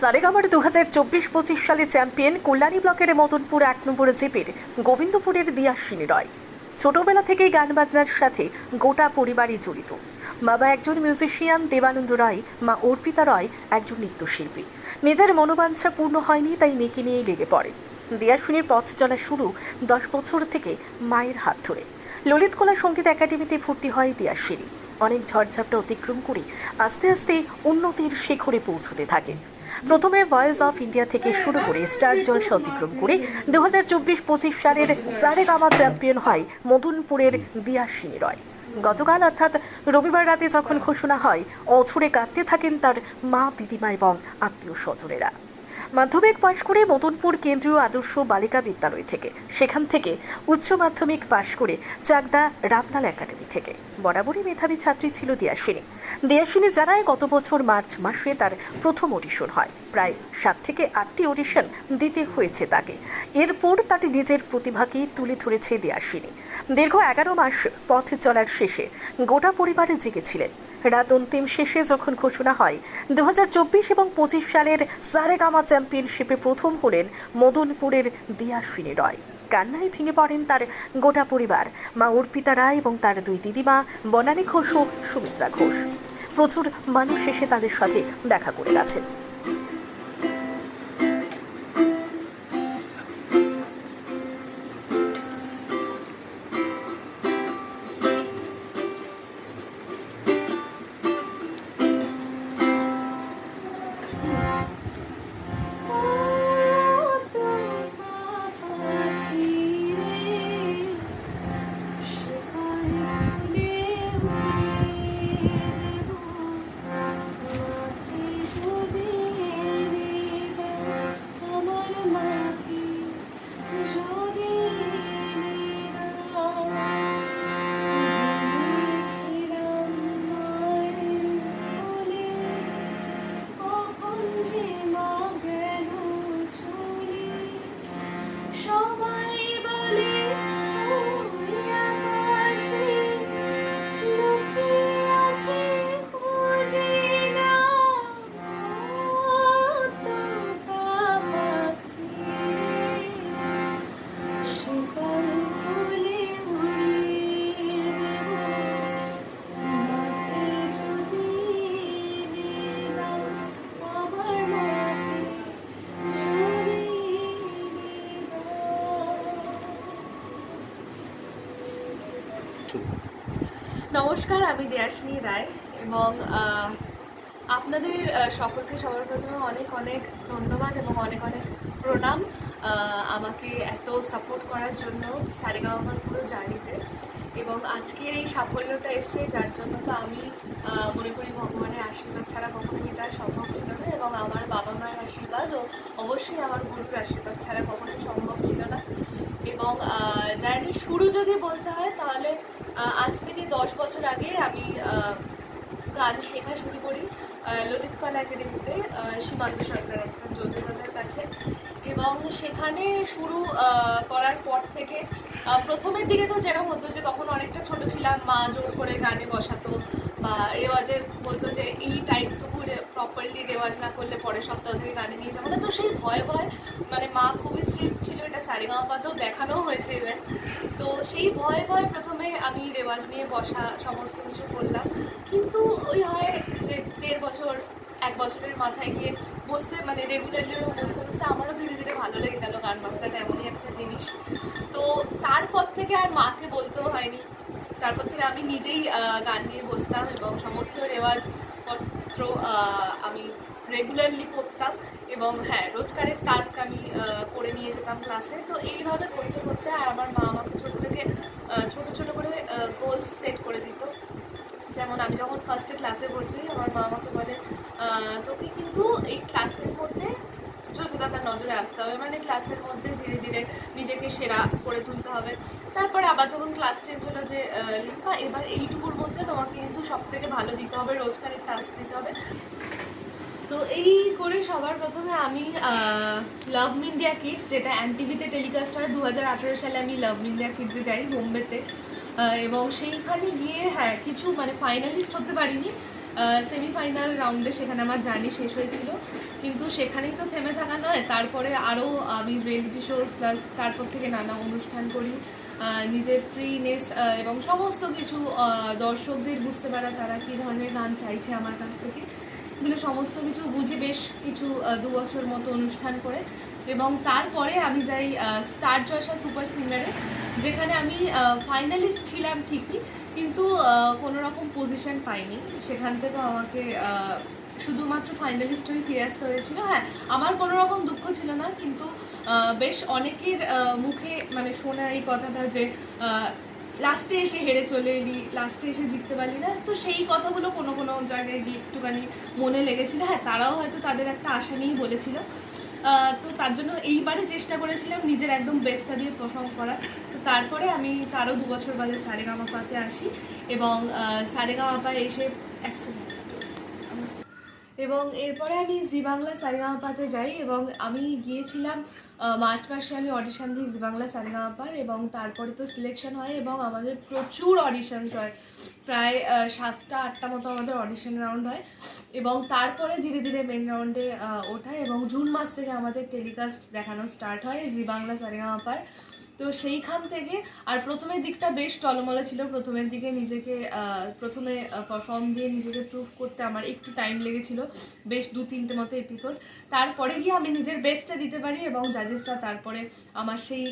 সারেগামার দু হাজার চব্বিশ পঁচিশ সালে চ্যাম্পিয়ন কল্যাণী ব্লকের মদনপুর এক নম্বর জেপের গোবিন্দপুরের দিয়াসিনী রয়। ছোটবেলা থেকেই গান বাজনার সাথে গোটা পরিবারই জড়িত। বাবা একজন মিউজিশিয়ান দেবানন্দ রায়, মা অর্পিতা রয় একজন নৃত্যশিল্পী। নিজের মনোবাঞ্ছা পূর্ণ হয়নি, তাই মেয়েকে নিয়েই লেগে পড়ে। দিয়াসিনীর পথ চলা শুরু দশ বছর থেকে মায়ের হাত ধরে। ললিত কলা সংগীত একাডেমিতে ভর্তি হয় দিয়াসিনী অনেক ঝড়ঝাপটা অতিক্রম করে আস্তে আস্তে উন্নতির শিখরে পৌঁছতে থাকে। প্রথমে ভয়েস অফ ইন্ডিয়া থেকে শুরু করে স্টার জলসা অতিক্রম করে দু হাজার চব্বিশ পঁচিশ সালের সারেগামা চ্যাম্পিয়ন হয় মদনপুরের দিয়াসিনী রয় গতকাল অর্থাৎ রবিবার রাতে যখন ঘোষণা হয় অছুরে কাঁদতে থাকেন তার মা দিদিমা এবং আত্মীয় স্বজনেরা। মাধ্যমিক পাশ করে মদনপুর কেন্দ্রীয় আদর্শ বালিকা বিদ্যালয় থেকে। সেখান থেকে উচ্চ মাধ্যমিক পাশ করে চাকদা রামলাল একাডেমি থেকে। বরাবরই মেধাবী ছাত্রী ছিল দিয়াসিনী দিয়াসিনী জানায়, গত বছর মার্চ মাসে তার প্রথম অডিশন হয়। প্রায় সাত থেকে আটটি অডিশন দিতে হয়েছে তাকে। এরপর তার নিজের প্রতিভাকে তুলে ধরেছে দিয়াসিনী দীর্ঘ এগারো মাস পথ চলার শেষে গোটা পরিবারে জেগেছিলেন। রাত অন্তিম শেষে যখন ঘোষণা হয় দু হাজার চব্বিশ এবং পঁচিশ সালের সারেগামা চ্যাম্পিয়নশিপে প্রথম হলেন মদনপুরের দিয়াসিনী রয়। কান্নায় ভেঙে পড়েন তার গোটা পরিবার, মা অর্পিতা রায় এবং তার দুই দিদিমা বনানী ঘোষ ও সুমিত্রা ঘোষ। প্রচুর মানুষ এসে তাদের সাথে দেখা করে গেছেন। নমস্কার, আমি দেয়াসিনী রায় এবং আপনাদের সকলকে সবার প্রথমে অনেক অনেক ধন্যবাদ এবং অনেক অনেক প্রণাম। আমাকে এত সাপোর্ট করার জন্য সারেগামার পুরো জার্নিতে এবং আজকের এই সাফল্যটা এসছে, যার জন্য তো আমি মনে করি ভগবানের আশীর্বাদ ছাড়া কখনোই এটা সম্ভব ছিল না। এবং আমার বাবা মায়ের আশীর্বাদ ও অবশ্যই আমার গুরুর আশীর্বাদ ছাড়া কখনোই সম্ভব ছিল না। এবং জার্নি শুরু যদি বলতে হয়, তাহলে আজ থেকে দশ বছর আগে আমি গান শেখা শুরু করি ললিত কলা একাডেমিতে সীমান্ত সরকার এবং সেখানে শুরু করার পর থেকে প্রথমের দিকে তো যেরকম হতো যে তখন অনেকটা ছোট ছিলাম, মা জোর করে গানে বসাতো বা রেওয়াজে বলতো যে এই টাইপটুকু প্রপারলি রেওয়াজ না করলে পরের সপ্তাহ থেকে গানে নিয়ে যাব। না তো সেই ভয় ভয় মানে মা খুবই স্ট্রিক্ট ছিল, এটা সারেগামাপাতেও দেখানো হয়েছে ইভেন তো সেই ভয়ে ভয় প্রথমে আমি রেওয়াজ নিয়ে বসা, সমস্ত কিছু করলাম। কিন্তু ওই হয় যে দেড় বছর এক বছরের মাথায় গিয়ে বসতে মানে রেগুলারলি বসতে বসতে আমারও ধীরে ধীরে ভালো লেগে গেল গান বাজনাটা এমনই একটা জিনিস। তো তারপর থেকে আর মাকে বলতেও হয়নি। তারপর থেকে আমি নিজেই গান নিয়ে বসতাম এবং সমস্ত রেওয়াজ পত্র আমি রেগুলারলি করতাম এবং হ্যাঁ রোজকারের টাস্ক আমি করে নিয়ে যেতাম ক্লাসে তো এইভাবে করতে করতে আর আমার মা আমাকে ছোটো থেকে ছোট ছোট করে গোলস সেট করে দিত। যেমন আমি যখন ফার্স্টে ক্লাসে ভর্তি হই, আমার মা আমাকে বলে তোকে কিন্তু এই ক্লাসের মধ্যে যোগ্যতার নজরে আসতে হবে। মানে ক্লাসের মধ্যে ধীরে ধীরে নিজেকে সেরা করে তুলতে হবে। তারপরে আবার যখন ক্লাস চেঞ্জ হলো যে লিপা, এবার এইটুকুর মধ্যে তোমাকে কিন্তু সব থেকে ভালো দিতে হবে রোজকারের টাস্ক দিতে হবে। তো এই করে সবার প্রথমে আমি লাভ ইন্ডিয়া কিডস যেটা অ্যান্টিভিতে টেলিকাস্ট হয় দু হাজার আঠেরো সালে আমি লাভ ইন্ডিয়া কিডসে যাই বোম্বেতে এবং সেইখানে গিয়ে হ্যাঁ কিছু মানে ফাইনালিস্ট হতে পারিনি। সেমিফাইনাল রাউন্ডে সেখানে আমার জার্নি শেষ হয়েছিল। কিন্তু সেখানেই তো থেমে থাকা নয়, তারপরে আরও আমি রিয়েলিটি শোজ প্লাস তারপর থেকে নানা অনুষ্ঠান করি। নিজের ফ্রিনেস এবং সমস্ত কিছু দর্শকদের বুঝতে পারা তারা কী ধরনের গান চাইছে আমার কাছ থেকে। এগুলো সমস্ত কিছু বুঝে বেশ কিছু দু বছর মতো অনুষ্ঠান করে। এবং তারপরে আমি যাই স্টার জয়সা সুপার সিঙ্গারে যেখানে আমি ফাইনালিস্ট ছিলাম ঠিকই। কিন্তু কোনো রকম পজিশন পাইনি। সেখান থেকে আমাকে শুধুমাত্র ফাইনালিস্ট হয়ে ফিরে আসতে হয়েছিল। হ্যাঁ আমার কোনো রকম দুঃখ ছিল না, কিন্তু বেশ অনেকের মুখে মানে শোনা এই কথাটা যে লাস্টে এসে হেরে চলে এলি লাস্টে এসে জিততে পারলি না। তো সেই কথাগুলো কোনো কোনো জায়গায় গিয়ে একটুখানি মনে লেগেছিল। হ্যাঁ তারাও হয়তো তাদের একটা আশা নিয়েই বলেছিল। তো তার জন্য এইবারে চেষ্টা করেছিলাম নিজের একদম বেস্টটা দিয়ে পারফর্ম করার তো তারপরে আমি তারও দু বছর বাদে সারেগামাপাতে আসি এবং সারেগামাপায় এসে এক। এবং এরপরে আমি জি বাংলা সারেগামাপাতে যাই এবং আমি গিয়েছিলাম মার্চ মাসে আমি অডিশন দিই জি বাংলা সারেগামাপার এবং তারপরে তো সিলেকশন হয় এবং আমাদের প্রচুর অডিশানস হয়। প্রায় সাতটা, আটটা মতো আমাদের অডিশন রাউন্ড হয় এবং তারপরে ধীরে ধীরে মেন রাউন্ডে ওঠায় এবং জুন মাস থেকে আমাদের টেলিকাস্ট দেখানো স্টার্ট হয় জি বাংলা সারেগামাপার তো সেইখান থেকে, আর প্রথমের দিকটা বেশ টলমলে ছিল। প্রথমের দিকে নিজেকে প্রথমে পারফর্ম দিয়ে নিজেকে প্রুভ করতে আমার একটু টাইম লেগেছিল, বেশ দু তিনটে মতো এপিসোড তারপরে গিয়ে আমি নিজের বেস্টটা দিতে পারি এবং জাজেসরা তারপরে আমার সেই